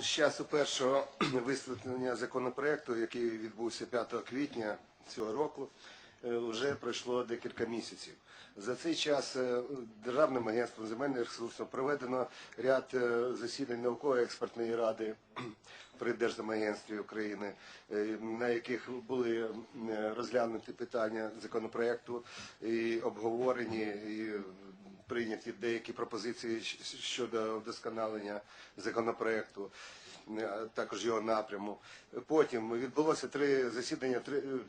З часу першого висвітлення законопроекту, який відбувся 5 квітня цього року, е, вже пройшло декілька місяців. За цей час е, Державним агентством земельних ресурсів проведено ряд е, засідань науково-експертної ради при Держземагентстві України, на яких були розглянуті питання законопроекту і обговорені і прийняті деякі пропозиції щодо вдосконалення законопроекту, також його напряму. Потім відбулося три засідання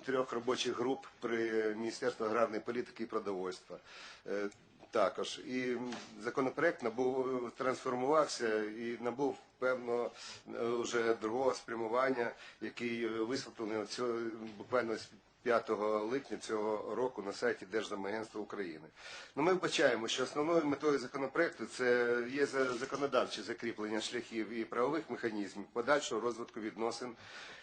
трьох робочих груп при Міністерстві аграрної політики і продовольства. Е, Також і законопроект набув трансформувався і набув певно е, вже другого спрямування, який е, висвітлений буквально з 5 липня цього року на сайті Держземагентства України. Ну, ми вбачаємо, що основною метою законопроекту це є законодавче закріплення шляхів і правових механізмів подальшого розвитку відносин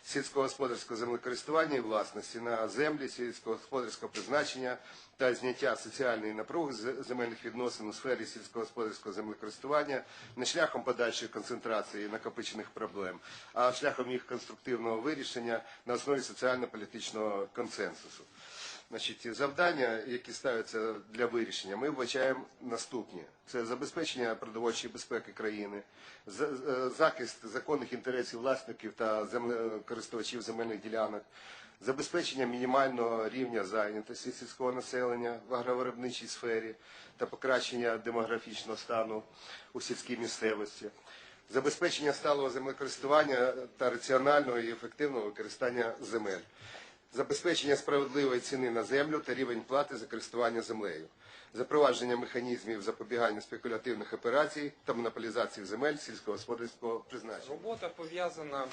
сільськогосподарського землекористування і власності на землі сільськогосподарського призначення та зняття соціальної напруги земельних відносин у сфері сільськогосподарського землекористування не шляхом подальшої концентрації накопичених проблем, а шляхом їх конструктивного вирішення на основі соціально-політичного консенсусу. Значить, завдання, які ставляться для вирішення, ми вбачаємо наступні: це забезпечення продовольчої безпеки країни, е, захист законних інтересів власників та користувачів земельних ділянок, забезпечення мінімального рівня зайнятості сільського населення в агровиробничій сфері та покращення демографічного стану у сільській місцевості. Забезпечення сталого землекористування та раціонального і ефективного використання земель забезпечення справедливої ціни на землю та рівень плати за користування землею, запровадження механізмів запобігання спекулятивних операцій та монополізації земель сільськогосподарського призначення. Робота пов'язана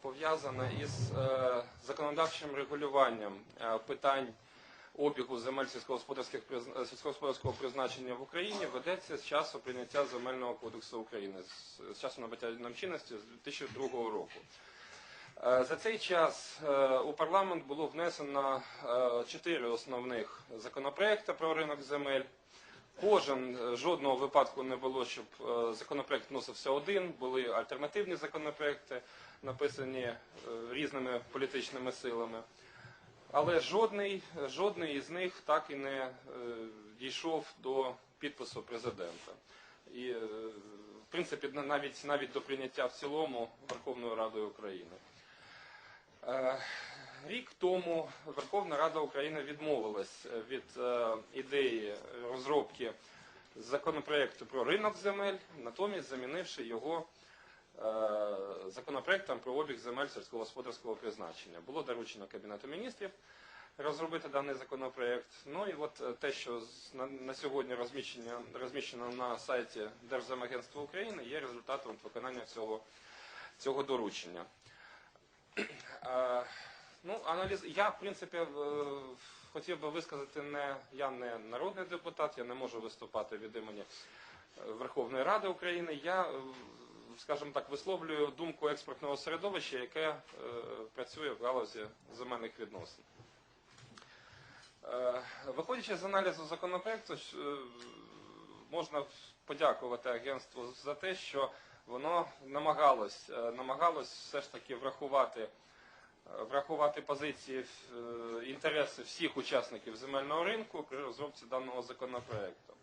пов'язана із е, законодавчим регулюванням е, питань обігу земель сільськогосподарських е, сільськогосподарського призначення в Україні ведеться з часу прийняття земельного кодексу України з часу набуття нам чинності з 2002 року. Е, За цей час е, у парламент було внесено е, чотири основних законопроекти про ринок земель. Кожен жодного випадку не було, щоб законопроект вносився один. Були альтернативні законопроекти, написані різними політичними силами. Але жодний, жодний із них так і не дійшов до підпису президента. І, в принципі, навіть, навіть до прийняття в цілому Верховною Радою України. Е, Рік тому Верховна Рада України відмовилась від е, ідеї розробки законопроекту про ринок земель, натомість замінивши його е, законопроектом про обіг земель сільськогосподарського призначення. Було доручено Кабінету міністрів розробити даний законопроект. Ну і от те, що на, сьогодні розміщено на сайті Держземагентства України, є результатом виконання цього, цього доручення. Ну, аналіз. Я, в принципі, хотів би висказати не я не народний депутат, я не можу виступати від імені е, Верховної Ради України. Я, е, скажімо так, висловлюю думку експертного середовища, яке е, працює в галузі земельних відносин. Виходячи з аналізу законопроекту, можна подякувати агентству за те, що воно намагалось, е, намагалось все ж таки врахувати, е, врахувати позиції, е, інтереси всіх учасників земельного ринку при розробці даного законопроекту.